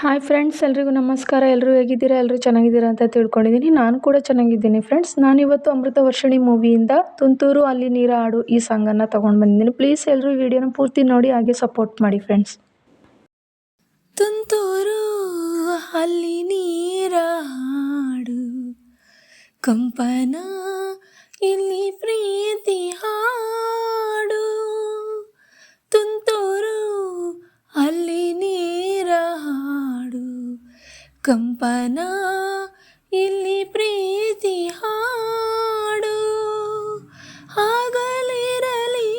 Hi friends ಎಲ್ರಿಗೂ ನಮಸ್ಕಾರ. ಎಲ್ಲರೂ ಹೇಗಿದ್ದೀರಾ? ಎಲ್ಲರೂ ಚೆನ್ನಾಗಿದ್ದೀರಾ ಅಂತ ತಿಳ್ಕೊಂಡಿದ್ದೀನಿ. ನಾನು ಕೂಡ ಚೆನ್ನಾಗಿದ್ದೀನಿ ಫ್ರೆಂಡ್ಸ್ ನಾನಿವತ್ತು ಅಮೃತ ವರ್ಷಿಣಿ ಮೂವಿಯಿಂದ ತುಂತೂರು ಅಲ್ಲಿ ನೀರ ಹಾಡು ಈ ಸಾಂಗನ್ನು ತೊಗೊಂಡು ಬಂದಿದ್ದೀನಿ. ಪ್ಲೀಸ್ ಎಲ್ಲರೂ ವಿಡಿಯೋನ ಪೂರ್ತಿ ನೋಡಿ, ಹಾಗೆ ಸಪೋರ್ಟ್ ಮಾಡಿ ಫ್ರೆಂಡ್ಸ್ ತುಂತೂರು ಅಲ್ಲಿ ನೀರ ಹಾಡು. ಕಂಪನ ಇಲ್ಲಿ ಕಂಪನ, ಇಲ್ಲಿ ಪ್ರೀತಿ ಹಾಡು. ಆಗಲಿರಲಿ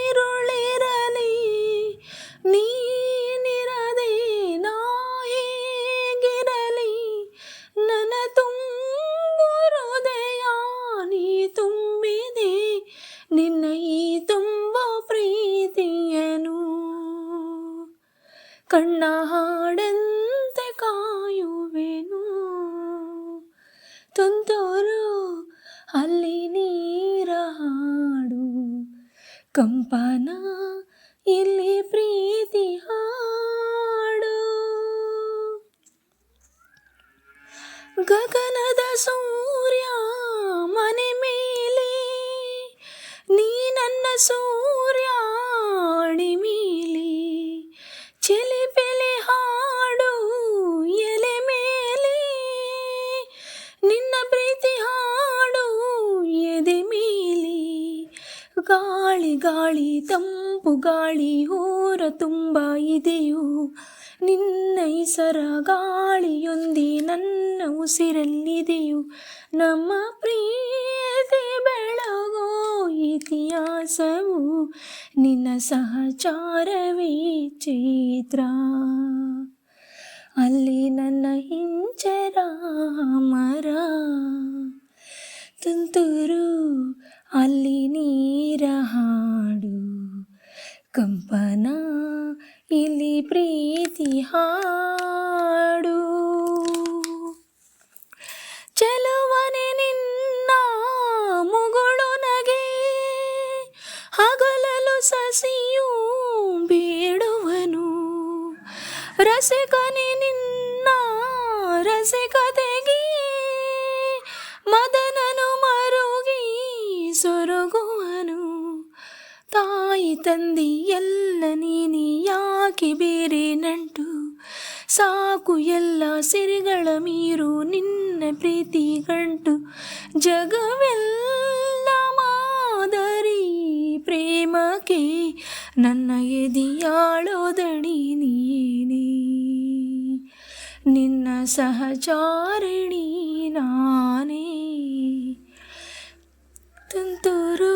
ಇರುಳಿರಲಿ ನೀನಿರದೆ ನಾ ಹೇಗಿರಲಿ? ನನ್ನ ತುಂಬು ಹೃದಯ ನೀ ತುಂಬಿದೆ, ನಿನ್ನ ಈ ತುಂಬ ಪ್ರೀತಿಯನು. ಕಣ್ಣ ಹಾಡನ್ನು ತುಂತುರು ಅಲ್ಲಿ ನೀರ ಹಾಡು. ಕಂಪನ ಇಲ್ಲಿ ಪ್ರೀತಿ ಹಾಡು. ಗಗನದ ಸೂರ್ಯ ಗಾಳಿ ಗಾಳಿ ತಂಪು ಗಾಳಿ ಊರ ತುಂಬ ಇದೆಯೋ? ನಿನ್ನ ಹೆಸರ ಗಾಳಿಯೊಂದಿ ನನ್ನ ಉಸಿರಲ್ಲಿದೆಯೋ? ನಮ್ಮ ಪ್ರೀತಿ ಬೆಳಗೋ ಇತಿಹಾಸವು ನಿನ್ನ ಸಹಚಾರವೇ ಚೈತ್ರ. ಅಲ್ಲಿ ನನ್ನ ಹಿಂಚರ ಮರ ತುಂತುರು, ಅಲ್ಲಿ ನೀರ ಹಾಡು ಕಂಪನ ಇಲ್ಲಿ ಪ್ರೀತಿ ಹಾಡು. ಚೆಲುವನೆ ನಿನ್ನ ಮುಗುಳು ನಗೆ, ಹಗಲಲು ಸಸಿಯು ಬೀಡುವನು ರಸಿಕನೆ ನಿನ್ನ ರಸಿಕತೆಗೆ ಮದನನು ಮರುಗಿ ತಾಯಿ ತಂದೆ ಎಲ್ಲ ನೀನಿ ಯಾಕೆ ಬೇರೆ ನಂಟು. ಸಾಕು ಎಲ್ಲ ಸಿರಿಗಳ ಮೀರು ನಿನ್ನ ಪ್ರೀತಿ ಗಂಟು. ಜಗವೆಲ್ಲ ಮಾದರಿ ಪ್ರೇಮಕ್ಕೆ ನನ್ನ ಎದಿಯಾಳೋದಣಿ ನೀನೇ. ನಿನ್ನ ಸಹಚಾರಿಣಿ ನಾನೇ. ತುಂತುರು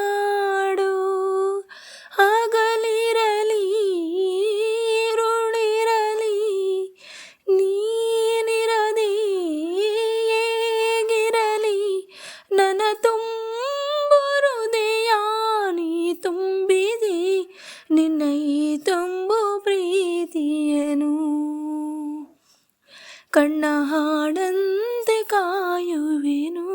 ತುಂಬು ಪ್ರೀತಿಯನು. ಕಣ್ಣ ಹಾಡಂತೆ ಕಾಯುವೆನು.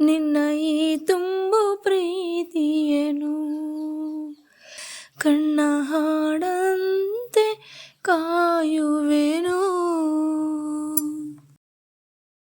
ನಿನ್ನ ಈ ತುಂಬು ಪ್ರೀತಿಯನು. ಕಣ್ಣ ಹಾಡಂತೆ ಕಾಯುವೆನು